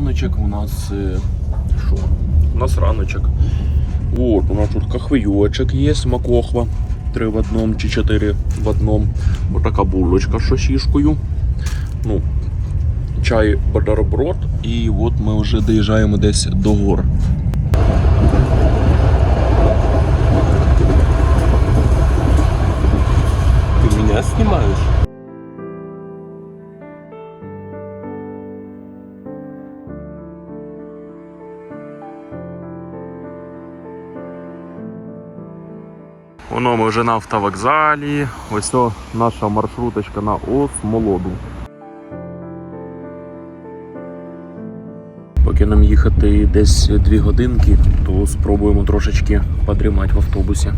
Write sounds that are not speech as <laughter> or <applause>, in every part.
раночок, у нас. е, Що? У нас раночок. От, у нас тут кахвейочок є, макохва. Три в одному чи чотири в одному. Отака булочка з шишкою. Ну, чай бутерброд. І от ми вже доїжджаємо десь до гор. Ты меня снимаешь? Воно ми вже на автовокзалі. Ось то наша маршруточка на Осмолоду. Поки нам їхати десь 2 годинки, то спробуємо трошечки подрімати в автобусі.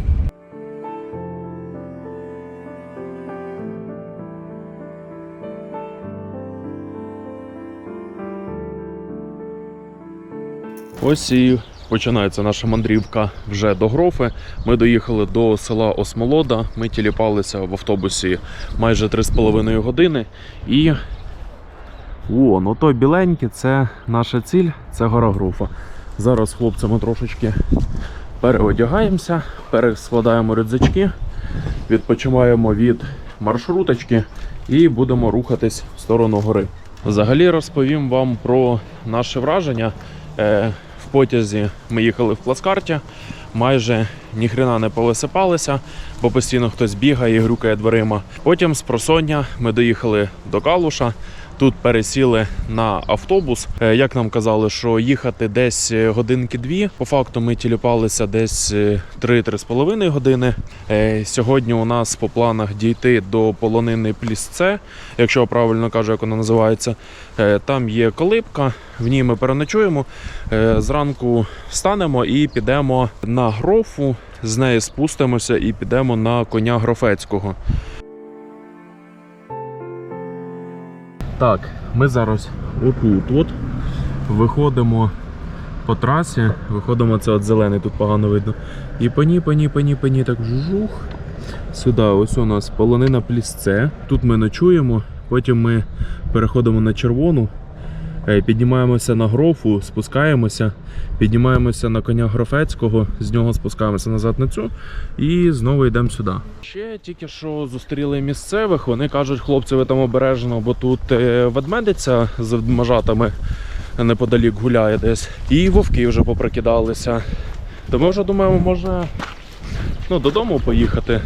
Ось і починається наша мандрівка вже до Грофи. Ми доїхали до села Осмолода. Ми тіліпалися в автобусі майже 3,5 години. І. О, ну той біленький це наша ціль, це гора Грофа. Зараз хлопцями трошечки переодягаємося, перескладаємо рюкзачки, відпочиваємо від маршруточки і будемо рухатись в сторону гори. Взагалі розповім вам про наше враження. Потязі ми їхали в плацкарті, майже ніхрена не повисипалися, бо постійно хтось бігає і грюкає дверима. Потім з просоння ми доїхали до Калуша. Тут пересіли на автобус. Е, Як нам казали, що їхати десь е, годинки-дві. По факту ми тіліпалися десь е, 3-3,5 години. Е, Сьогодні у нас по планах дійти до полонини Плісце, якщо я правильно кажу, як вона називається. Там є колибка, в ній ми переночуємо. Зранку встанемо і підемо на грофу. З неї спустимося і підемо на коня Грофецького. Так, ми зараз отут от виходимо по трасі, виходимо це от зелений, тут погано видно. І пані, пані, пані, ній так жух. Сюди, ось у нас полонина плісце. Тут ми ночуємо, потім ми переходимо на червону, піднімаємося на грофу, спускаємося, піднімаємося на коня Грофецького, з нього спускаємося назад на цю і знову йдемо сюди. Ще тільки що зустріли місцевих, вони кажуть, хлопці, ви там обережно, бо тут е, ведмедиця з ведмежатами неподалік гуляє десь. І вовки вже попрокидалися. То ми вже думаємо, може ну, додому поїхати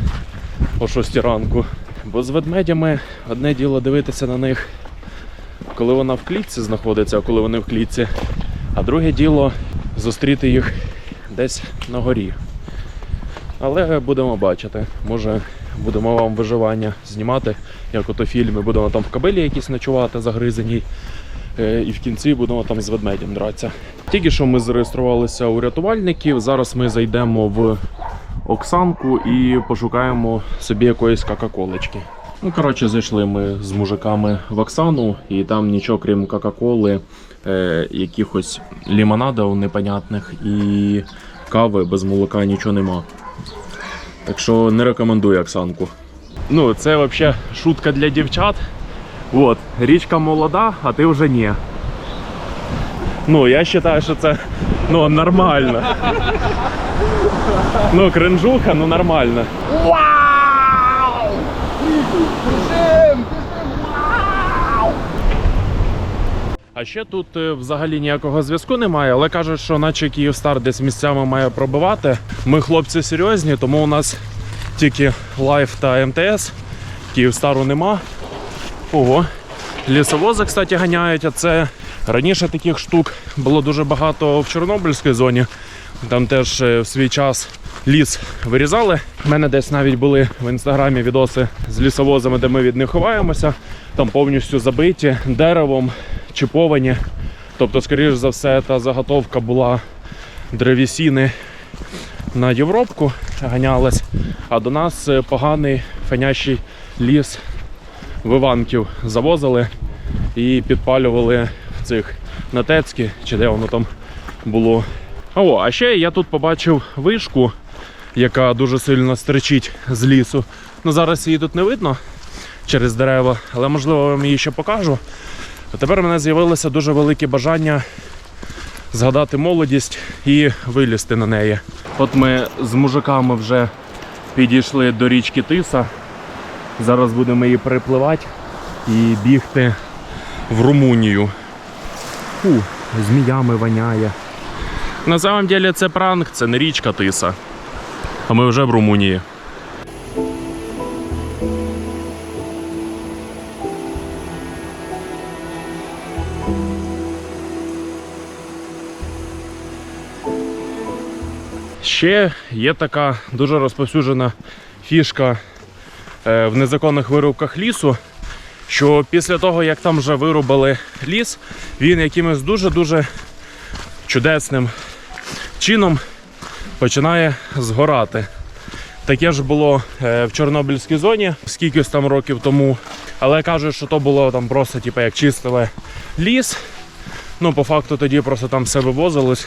о 6 ранку. Бо з ведмедями одне діло дивитися на них, коли вона в клітці знаходиться, а коли вони в клітці. А друге діло зустріти їх десь на горі. Але будемо бачити. Може будемо вам виживання знімати, як ото фільми, будемо там в кабелі якісь ночувати загризаній. е, І в кінці будемо там з ведмедем дратися. Тільки що ми зареєструвалися у рятувальників. Зараз ми зайдемо в Оксанку і пошукаємо собі якоїсь какаколочки. Ну, коротше, зайшли ми з мужиками в Оксану, і там нічого крім Кока-Коли, е, якихось лімонадів непонятних і кави без молока нічого нема. Так що не рекомендую Оксанку. Ну, це взагалі шутка для дівчат. От, річка молода, а ти вже ні. Ну, я вважаю, що це ну, нормально. Ну, кринжуха, ну нормально. А ще тут е, взагалі ніякого зв'язку немає, але кажуть, що наче Київстар десь місцями має пробивати. Ми хлопці серйозні, тому у нас тільки Лайф та МТС. Київстару нема. Ого. Лісовози, кстати, ганяють, а це раніше таких штук було дуже багато в Чорнобильській зоні. Там теж е, в свій час ліс вирізали. У мене десь навіть були в інстаграмі відоси з лісовозами, де ми від них ховаємося. Там повністю забиті деревом, чіповані. Тобто, скоріш за все, та заготовка була древесіни на Європку ганялась, а до нас е, поганий фенящий ліс виванків завозили і підпалювали в цих натецькі, чи де воно там було. О, а ще я тут побачив вишку, яка дуже сильно стричить з лісу. Ну зараз її тут не видно через дерева, але можливо вам її ще покажу. А тепер у мене з'явилося дуже велике бажання згадати молодість і вилізти на неї. От ми з мужиками вже підійшли до річки Тиса. Зараз будемо її перепливати і бігти в Румунію. Фу, зміями воняє. На самом деле це пранк, це не річка Тиса. А ми вже в Румунії. Ще є така дуже розповсюджена фішка е, в незаконних вирубках лісу, що після того, як там вже вирубали ліс, він якимось дуже-дуже чудесним чином починає згорати. Таке ж було е, в Чорнобильській зоні скількись там років тому. Але кажуть, що то було там просто типу, як чистили ліс. Ну, по факту тоді просто там все вивозилось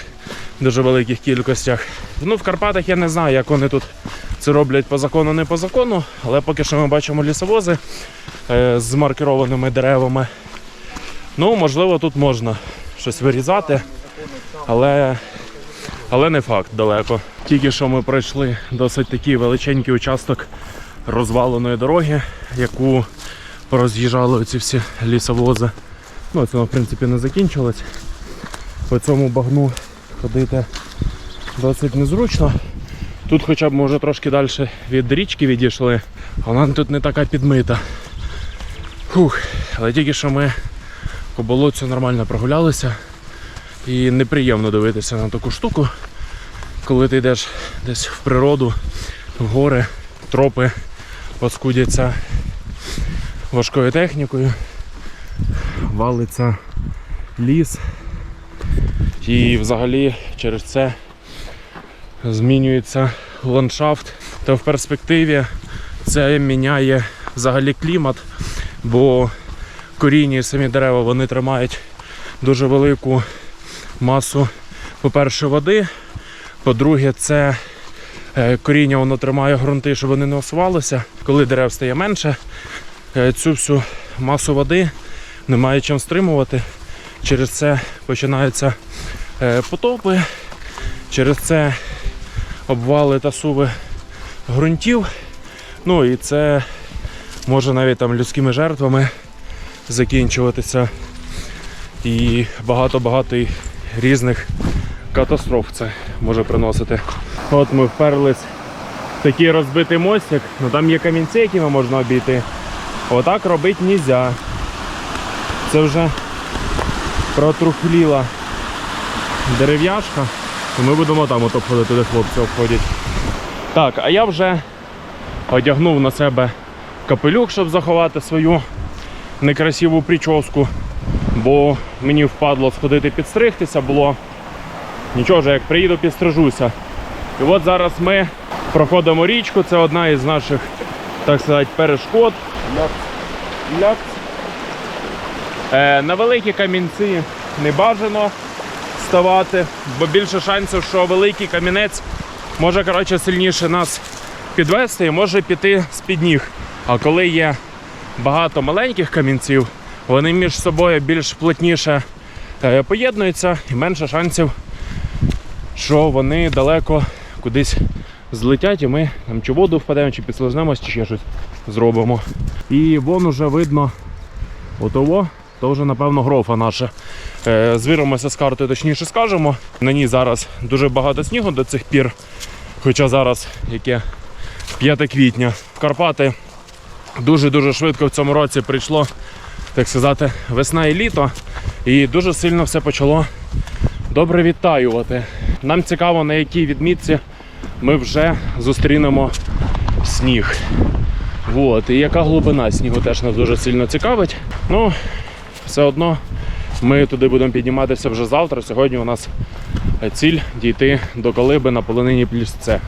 в дуже великих кількостях. Ну, в Карпатах я не знаю, як вони тут це роблять по закону, не по закону, але поки що ми бачимо лісовози е, з маркерованими деревами. Ну, можливо, тут можна щось вирізати, але, але не факт далеко. Тільки що ми пройшли досить такий величенький участок розваленої дороги, яку пороз'їжджали ці всі лісовози. Ну, це, в принципі, не закінчилось. По цьому багну ходити досить незручно. Тут хоча б може трошки далі від річки відійшли, а вона тут не така підмита. Фух, але тільки що ми по болотцю нормально прогулялися. І неприємно дивитися на таку штуку, коли ти йдеш десь в природу, в гори, тропи паскудяться важкою технікою, валиться ліс. І взагалі через це змінюється ландшафт. Та в перспективі це міняє взагалі клімат, бо коріння і самі дерева вони тримають дуже велику масу, по-перше, води. По-друге, це е, коріння воно тримає ґрунти, щоб вони не осувалися. Коли дерев стає менше, е, цю всю масу води немає чим стримувати. Через це починаються е, потопи, через це обвали та суви ґрунтів. Ну і це може навіть там людськими жертвами закінчуватися. І багато-багато різних катастроф це може приносити. От ми вперлись в такий розбитий мостик, ну там є камінці, якими можна обійти. Отак робити не можна. Це вже протрухліла дерев'яшка, ми будемо там от обходити, де хлопці обходять. Так, а я вже одягнув на себе капелюх, щоб заховати свою некрасиву прическу, бо мені впадло сходити підстригтися було. Нічого ж, як приїду, підстрижуся. І от зараз ми проходимо річку, це одна із наших, так сказати, перешкод. Ляп. Е, на великі камінці не бажано ставати, бо більше шансів, що великий камінець може коротше, сильніше нас підвести і може піти з-під ніг. А коли є багато маленьких камінців, вони між собою більш плотніше е, поєднуються і менше шансів, що вони далеко кудись злетять, і ми там чи воду впадемо, чи підслизнемось, чи ще щось зробимо. І вон уже видно отово, то вже напевно грофа наша. Е, Звіримося з картою, точніше скажемо. На ній зараз дуже багато снігу до цих пір. Хоча зараз яке 5 квітня. В Карпати дуже-дуже швидко в цьому році прийшло, так сказати, весна і літо. І дуже сильно все почало добре відтаювати. Нам цікаво, на якій відмітці ми вже зустрінемо сніг. Вот. І яка глибина снігу теж нас дуже сильно цікавить. Ну, все одно ми туди будемо підніматися вже завтра. Сьогодні у нас ціль дійти до колиби на полонині плісце.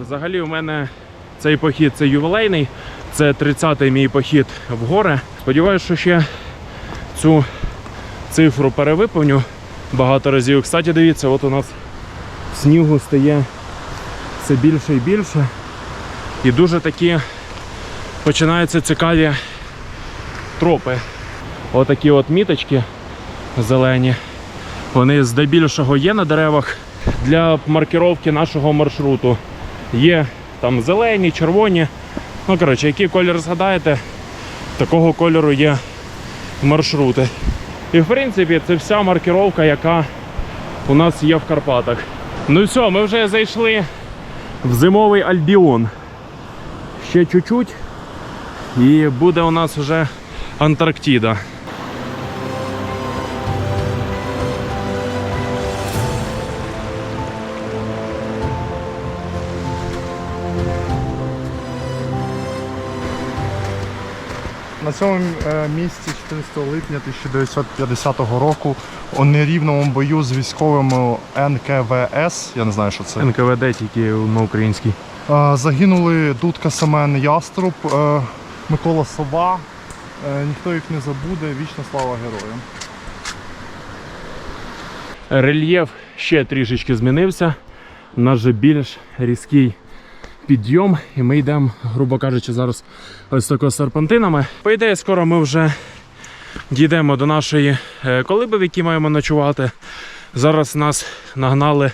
Взагалі у мене цей похід це ювілейний, це 30-й мій похід в гори. Сподіваюся, що ще цю цифру перевиповню багато разів. Кстати, дивіться, от у нас снігу стає все більше і більше. І дуже такі починаються цікаві тропи. Отакі от міточки зелені. Вони здебільшого є на деревах для маркировки нашого маршруту. Є там зелені, червоні. Ну, коротше, який колір згадаєте, такого кольору є маршрути. І в принципі це вся маркировка, яка у нас є в Карпатах. Ну все, ми вже зайшли в зимовий Альбіон. Ще чуть-чуть. І буде у нас вже Антарктида. На цьому е, місці 14 липня 1950 року у нерівному бою з військовими НКВС, я не знаю, що це. НКВД тільки на українській. Е, Загинули Дудка Семен Яструб, е, Микола Сова. Е, Ніхто їх не забуде. Вічна слава героям. Рельєф ще трішечки змінився. У нас же більш різкий підйом, і ми йдемо, грубо кажучи, зараз ось тако з серпантинами. По ідеї, скоро ми вже дійдемо до нашої колиби, в якій маємо ночувати. Зараз нас нагнали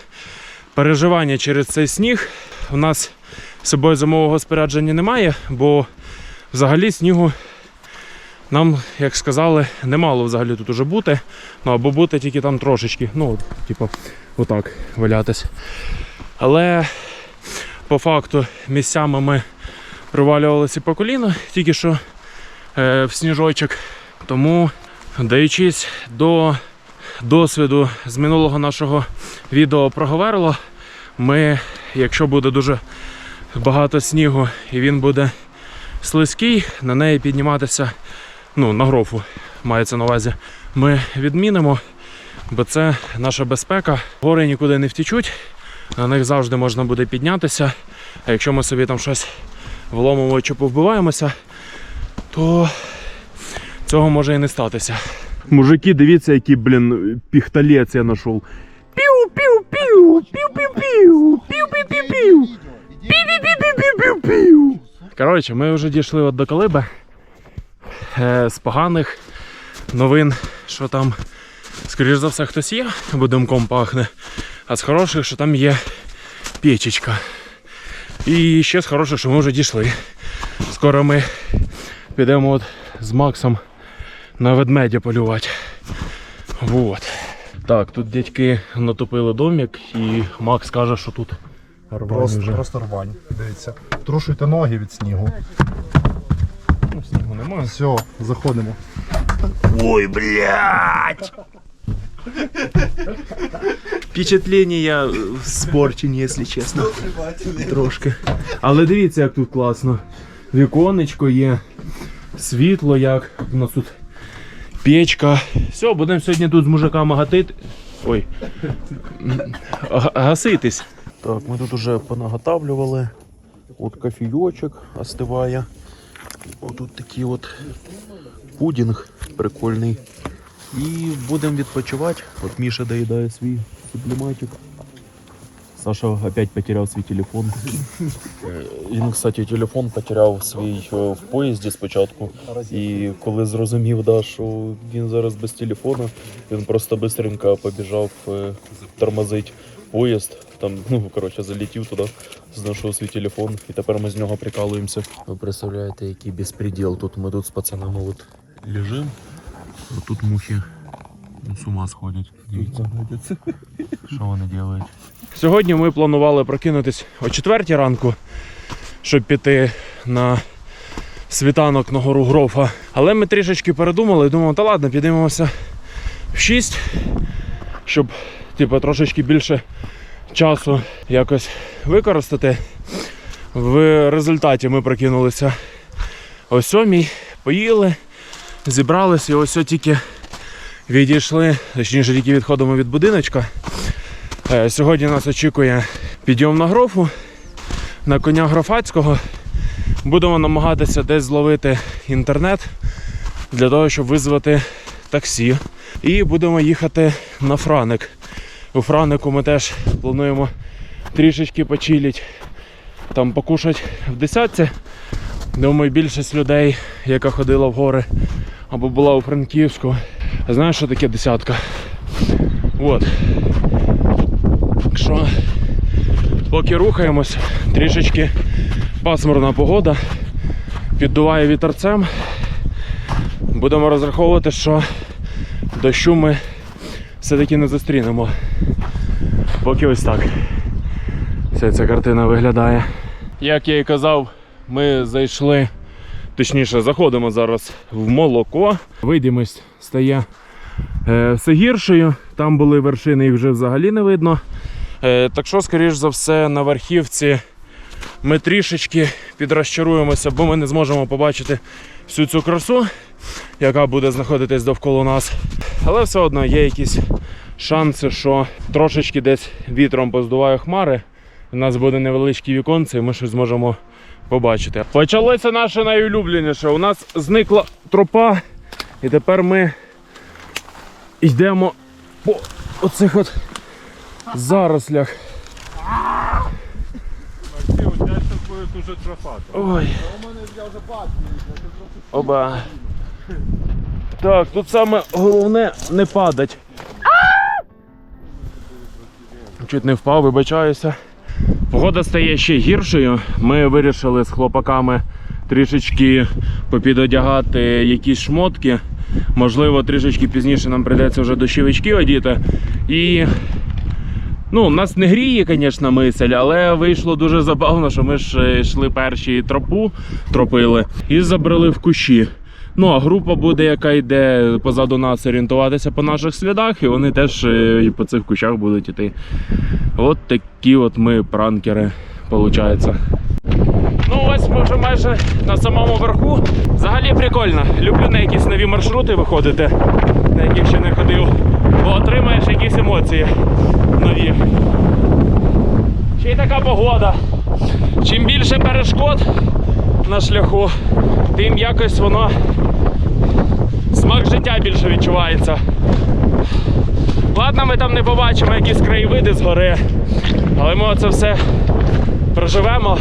переживання через цей сніг. У нас з собою зимового спорядження немає, бо взагалі снігу нам, як сказали, немало взагалі тут уже бути. Ну або бути тільки там трошечки. Ну, типу, отак валятись. Але по факту місцями ми провалювалися по коліно, тільки що е, в сніжочок. Тому, даючись до досвіду з минулого нашого відео про Говерло, ми, якщо буде дуже багато снігу і він буде слизький, на неї підніматися, ну, на грофу мається на увазі, ми відмінимо, бо це наша безпека. Гори нікуди не втічуть, на них завжди можна буде піднятися. А якщо ми собі там щось вломимо чи повбиваємося, то цього може і не статися. Мужики, дивіться, який, блін, піхталець я знайшов. Піу-піу-піу! Піу-піу-піу! Піу-піу-піу-піу! Піу-піу-піу-піу-піу! Коротше, ми вже дійшли от до Калиби. Е, з поганих новин, що там, скоріш за все, хтось є, бо димком пахне. А з хороших, що там є печечка. І ще з хороших, що ми вже дійшли. Скоро ми підемо от з Максом на ведмедя полювати. Вот. Так, тут дядьки натопили домик і Макс каже, що тут рвань Просто, вже. просто рвань. Дивіться. Трушуйте ноги від снігу. Ну, снігу немає. Все, заходимо. Впечатлення спорчені, якщо чесно. Трошки. Але дивіться, як тут класно. Віконечко є, світло як. У нас тут печка. Все, будемо сьогодні тут з мужиками гатити. Ой. Гаситись. Так, ми тут уже понаготавлювали. От кофійочок остиває. Отут такий от пудінг прикольний. І будемо відпочивати. От Міша доїдає свій субліматик. Саша опять потеряв свій телефон. Е, Він, кстати, телефон потеряв свій е, в поїзді спочатку. І коли зрозумів, да, що він зараз без телефону, він просто бистренько побіжав е, тормозить поїзд. Там, ну, коротше, залетів туди, знайшов свій телефон, і тепер ми з нього прикалуємося. Ви представляєте, який безпреділ. Тут ми тут з пацанами от лежимо. Вот тут мухи ну, з ума сходять. Дивіться. Що вони роблять? Сьогодні ми планували прокинутись о 4 ранку, щоб піти на світанок на гору Грофа. Але ми трішечки передумали і думали, та ладно, підіймемося в 6, щоб типу, трошечки більше часу якось використати. В результаті ми прокинулися о 7, поїли зібрались і ось тільки відійшли, точніше тільки відходимо від будиночка. Е, Сьогодні нас очікує підйом на грофу, на коня грофацького. Будемо намагатися десь зловити інтернет для того, щоб визвати таксі. І будемо їхати на Франик. У Франику ми теж плануємо трішечки почилити, там покушати в десятці. Думаю, більшість людей, яка ходила в гори або була у Франківську, знаєш, що таке десятка. От. Що, поки рухаємось, трішечки пасмурна погода, піддуває вітерцем. Будемо розраховувати, що дощу ми все-таки не зустрінемо. Поки ось так. Вся ця картина виглядає. Як я і казав, ми зайшли, точніше, заходимо зараз в молоко. Видимість стає е, все гіршою. Там були вершини, їх вже взагалі не видно. Е, так що, скоріш за все, на верхівці ми трішечки підрозчаруємося, бо ми не зможемо побачити всю цю красу, яка буде знаходитись довкола нас. Але все одно є якісь шанси, що трошечки десь вітром поздуває хмари. У нас буде невеличкі віконце, і ми щось зможемо побачити. Почалося наше найулюбленіше. У нас зникла тропа, і тепер ми йдемо по оцих от зарослях. дуже трофати. Ой. Оба. Так, тут саме головне не падать. Чуть не впав, вибачаюся. Погода стає ще гіршою. Ми вирішили з хлопаками трішечки попідодягати якісь шмотки. Можливо, трішечки пізніше нам прийдеться вже дощовички одіти. І Ну, нас не гріє, звісно, мисль, але вийшло дуже забавно, що ми ж е, йшли перші тропу, тропили і забрали в кущі. Ну, а група буде, яка йде позаду нас орієнтуватися по наших слідах, і вони теж е, по цих кущах будуть іти. От такі от ми пранкери, виходить. Ну, ось ми вже майже на самому верху. Взагалі прикольно. Люблю на якісь нові маршрути виходити, на яких ще не ходив, бо отримаєш якісь емоції нові. Ще й така погода. Чим більше перешкод на шляху, тим якось воно смак життя більше відчувається. Ладно, ми там не побачимо якісь краєвиди з гори, але ми це все проживемо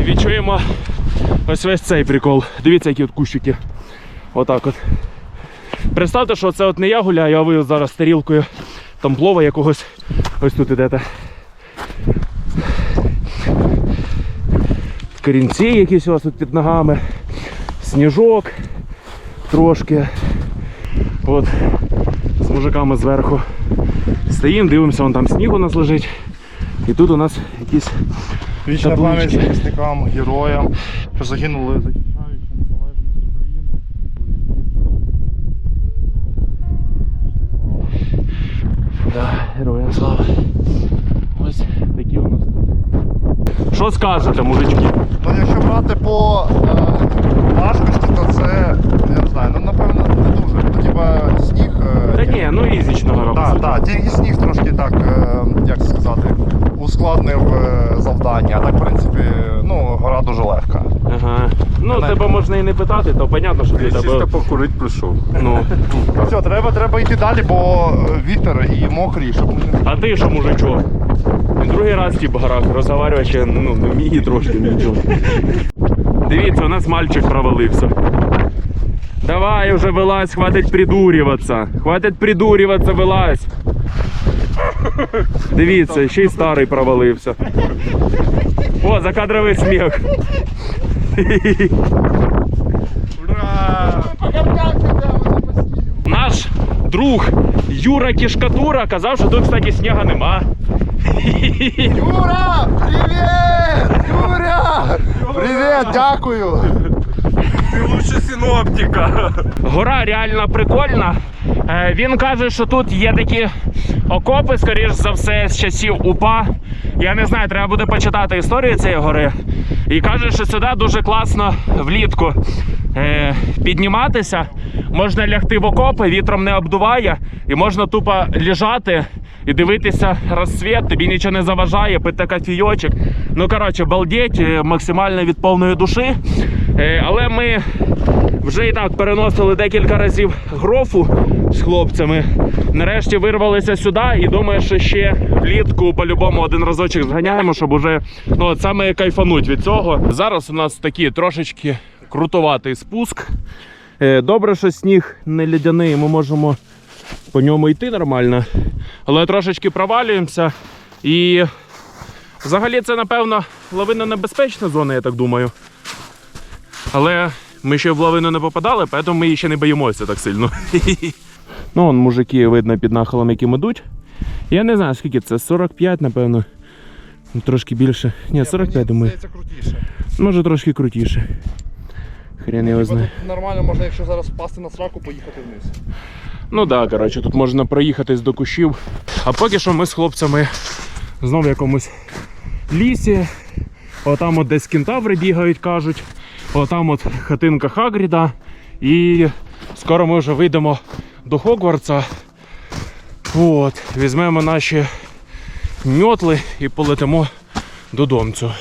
і відчуємо ось весь цей прикол. Дивіться, які от кущики. Отак от. Представте, що це от не я гуляю, а ви зараз тарілкою там плова якогось ось тут ідете. Корінці якісь у вас тут під ногами, сніжок трошки. От з мужиками зверху. Стоїмо, дивимося, вон там сніг у нас лежить. І тут у нас якісь Вічна пам'ять захисникам, героям, що загинули захищаючи незалежність України. Да, героям слава. Ось такі у нас. Що скажете, мужички? Ну, якщо брати по е, важкості, то це, я не знаю, ну напевно не дуже. Ну, типа сніг. е, Та ні, ну ізічного робимо. Так, так, тільки сніг трошки так, е, як сказати, ускладнив завдання. А так, в принципі, ну, гора дуже легка. Ага. Ну, Не. тебе можна і не питати, то понятно, що для Чисто тебе. покурить прийшов. Ну. Все, треба, треба йти далі, бо вітер і мокрий, щоб А ти що, мужичок? Він другий раз горах розговарювати ще ну, не вміє трошки нічого. Дивіться, у нас мальчик провалився. Давай уже вилазь, хватить придурюватися. Хватить придурюватися, вилазь. Дивіться, ще й старий провалився. О, закадровий сміх. Наш друг Юра Кішкатура казав, що тут, кстати, сніга нема. Юра! Привіт! Юра! Привіт, дякую! Ти лучше синоптика. Гора реально прикольна. Е, Він каже, що тут є такі окопи, скоріш за все, з часів УПА. Я не знаю, треба буде почитати історію цієї гори. І каже, що сюди дуже класно влітку е, підніматися. Можна лягти в окопи, вітром не обдуває, і можна тупо лежати і дивитися розсвіт, тобі нічого не заважає, пити кофійочок. Ну, коротше, балдеть, е, максимально від повної душі. Е, але ми вже і так переносили декілька разів грофу з хлопцями. Нарешті вирвалися сюди і думаю, що ще влітку по-любому один разочок зганяємо, щоб уже ну, саме кайфануть від цього. Зараз у нас такий трошечки крутуватий спуск. Е, Добре, що сніг не лідяний, ми можемо по ньому йти нормально. Але трошечки провалюємося. І взагалі це, напевно, лавинно небезпечна зона, я так думаю. Але ми ще в лавину не попадали, тому ми її ще не боїмося так сильно. <laughs> Ну, вон мужики видно під нахилом, яким ідуть. Я не знаю, скільки це, 45, напевно. Ну, Трошки більше. Ні, 45, думаю. Це крутіше. Може трошки крутіше. Хрен його знає. Нормально можна, якщо зараз впасти на сраку, поїхати вниз. Ну да, коротше, тут можна проїхатись до кущів. А поки що ми з хлопцями знов в якомусь лісі. Отам от десь кентаври бігають, кажуть. Отам от хатинка Хагріда. І скоро ми вже вийдемо до Хогвартса. От, візьмемо наші мьотли і полетимо додомцю.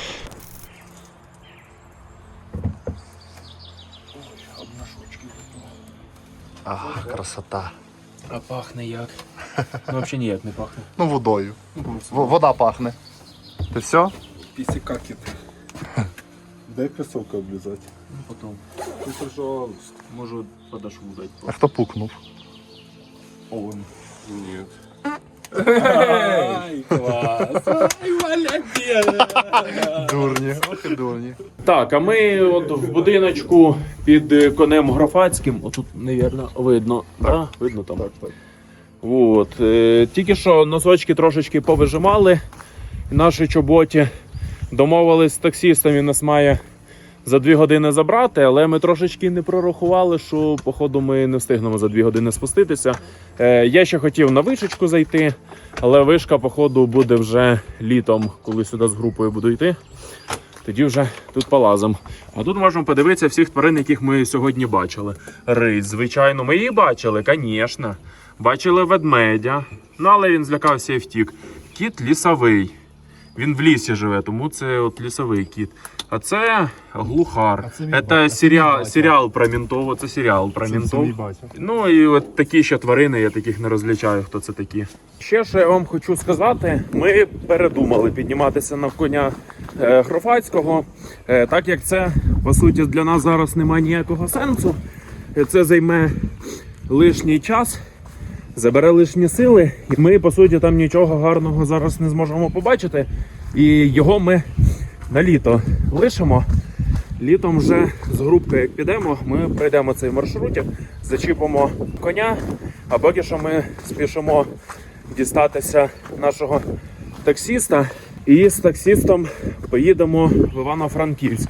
Ага, красота. А пахне як? Ну, взагалі ніяк не пахне. Ну, водою. В- вода пахне. Ти все? Писикакет. Дай кросовка облизать. Потом. Ты, що может, подошву дать. А хто пукнув? Он. Нет. Ай, клас. Ай, молодець. Дурні, ох і дурні. Так, а ми от в будиночку під конем Графацьким. Отут, мабуть, видно. Да? Видно там. Так, так. От. Е, тільки що носочки трошечки повижимали. Наші чоботі домовились з таксістом, він нас має за дві години забрати, але ми трошечки не прорахували, що походу ми не встигнемо за дві години спуститися. Е, я ще хотів на вишечку зайти, але вишка, походу, буде вже літом, коли сюди з групою буду йти. Тоді вже тут полазимо. А тут можемо подивитися всіх тварин, яких ми сьогодні бачили. Рись, звичайно, ми її бачили, звісно. Бачили ведмедя, ну але він злякався і втік. Кіт лісовий. Він в лісі живе, тому це от лісовий кіт. А це глухар. А це Це серіал, серіал про Мінтово, це серіал про Мінтов. Ну і от такі ще тварини, я таких не розлічаю, хто це такі. Ще що я вам хочу сказати, ми передумали підніматися на коня е, Хрофацького, е, так як це по суті для нас зараз немає ніякого сенсу. Е, Це займе лишній час, забере лишні сили, і ми по суті там нічого гарного зараз не зможемо побачити. І його ми на літо лишимо. Літом вже з групкою, як підемо, ми пройдемо цей маршрутик, зачіпимо коня, а поки що ми спішимо дістатися нашого таксіста. І з таксістом поїдемо в Івано-Франківськ.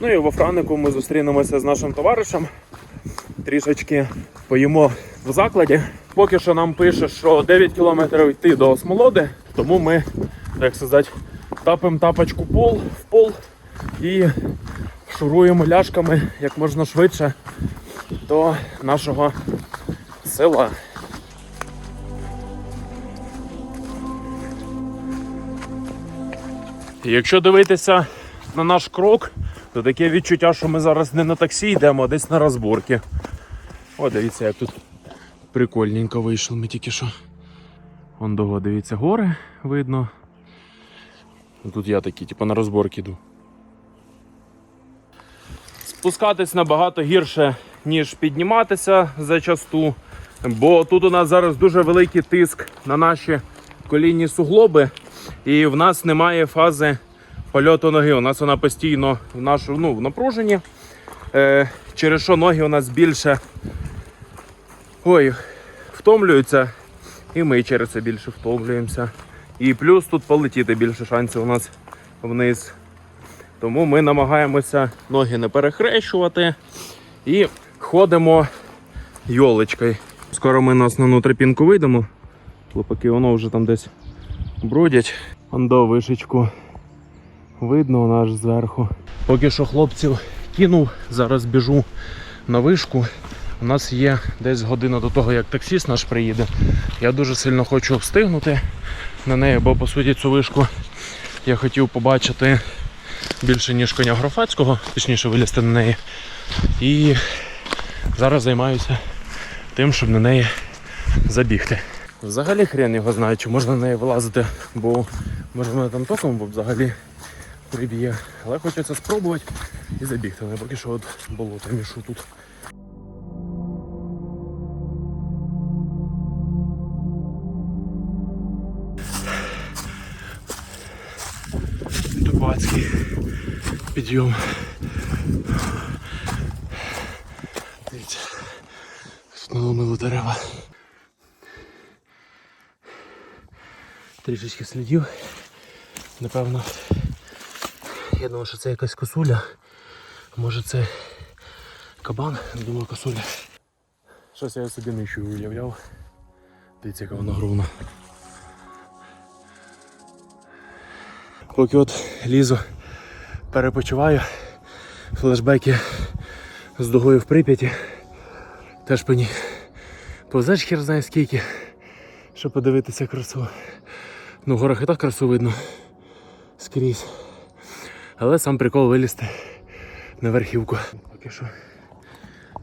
Ну і во Франику ми зустрінемося з нашим товаришем. Трішечки поїмо в закладі. Поки що нам пише, що 9 кілометрів йти до Осмолоди, тому ми, так сказати, тапимо тапочку пол в пол і шуруємо ляшками як можна швидше до нашого села. Якщо дивитися на наш крок, то таке відчуття, що ми зараз не на таксі йдемо, а десь на розборки. О, дивіться, як тут прикольненько вийшло ми тільки що. Вон дого, дивіться, гори видно. Тут я такий, типу, на розборки йду. Спускатись набагато гірше, ніж підніматися зачасту. Бо тут у нас зараз дуже великий тиск на наші колінні суглоби, і в нас немає фази польоту ноги. У нас вона постійно в нашу, ну, в напруженні. Е, через що ноги у нас більше ой, втомлюються, і ми через це більше втомлюємося. І плюс тут полетіти більше шансів у нас вниз. Тому ми намагаємося ноги не перехрещувати і ходимо йолочкою. Скоро ми на основну тропінку вийдемо. Хлопаки, воно вже там десь бродять. Ондо вишечку видно у нас зверху. Поки що хлопців кинув, зараз біжу на вишку. У нас є десь година до того, як таксіст наш приїде. Я дуже сильно хочу встигнути на неї, бо по суті цю вишку я хотів побачити більше, ніж коня Грофацького, точніше вилізти на неї. І зараз займаюся тим, щоб на неї забігти. Взагалі хрен його знає, чи можна на неї вилазити, бо може мене там током, бо взагалі приб'є. Але хочеться спробувати і забігти. Не поки що от болото мішу тут. Дубацький підйом. Дивіться, тут наломило дерева. Трішечки слідів. Напевно, я думав, що це якась косуля. Може це кабан, думаю, косуля. Щось я собі нічого уявляв. Дивіться, яка вона грувна. Поки от лізу, перепочиваю, флешбеки з дугою в Прип'яті. Теж по ній повзеш хер знає скільки, щоб подивитися красу. Ну, в горах і так красу видно скрізь. Але сам прикол вилізти на верхівку. Поки що.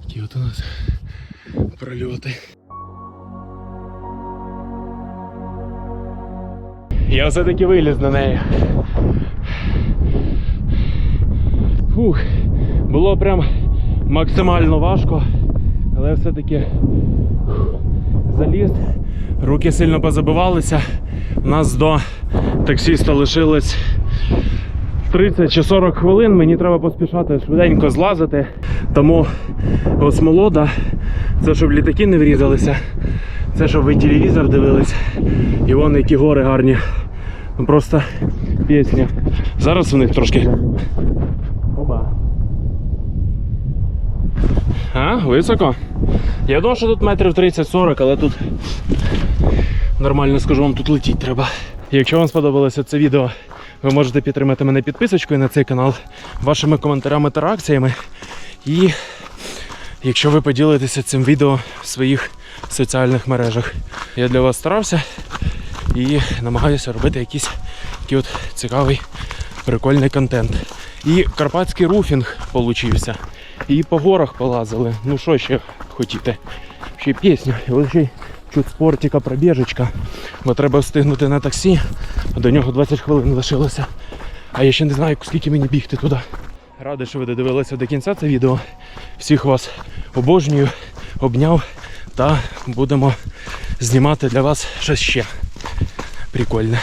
Такі от у нас прольоти. Я все-таки виліз на неї. Фух, було прям максимально важко, але все-таки заліз. Руки сильно позабивалися. У нас до таксіста лишилось 30 чи 40 хвилин. Мені треба поспішати швиденько злазити. Тому осмолода, це щоб літаки не врізалися, це щоб ви телевізор дивились. І вон які гори гарні. Ну просто пісня. Зараз у них трошки. Оба. А, високо? Я думав, що тут метрів 30-40, але тут нормально скажу вам, тут летіть треба. Якщо вам сподобалося це відео, ви можете підтримати мене підписочкою на цей канал, вашими коментарями та реакціями. І якщо ви поділитеся цим відео в своїх соціальних мережах. Я для вас старався і намагаюся робити якийсь такий от цікавий, прикольний контент. І карпатський руфінг получився. І по горах полазили. Ну що ще хотіти? Ще пісню. Ще чуть спортика, пробіжечка. Бо треба встигнути на таксі, до нього 20 хвилин лишилося. А я ще не знаю, скільки мені бігти туди. Радий, що ви додивилися до кінця це відео. Всіх вас обожнюю, обняв та будемо знімати для вас щось ще прикольне.